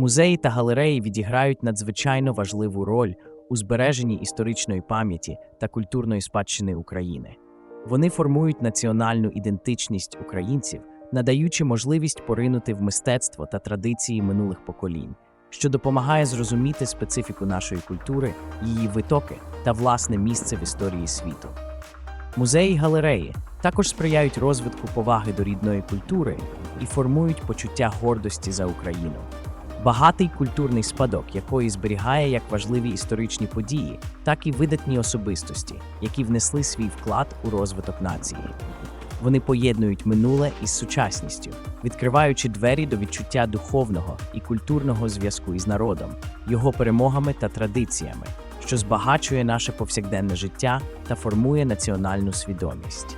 Музеї та галереї відіграють надзвичайно важливу роль у збереженні історичної пам'яті та культурної спадщини України. Вони формують національну ідентичність українців, надаючи можливість поринути в мистецтво та традиції минулих поколінь, що допомагає зрозуміти специфіку нашої культури, її витоки та власне місце в історії світу. Музеї галереї також сприяють розвитку поваги до рідної культури і формують почуття гордості за Україну. Багатий культурний спадок, якої зберігає як важливі історичні події, так і видатні особистості, які внесли свій вклад у розвиток нації. Вони поєднують минуле із сучасністю, відкриваючи двері до відчуття духовного і культурного зв'язку із народом, його перемогами та традиціями, що збагачує наше повсякденне життя та формує національну свідомість.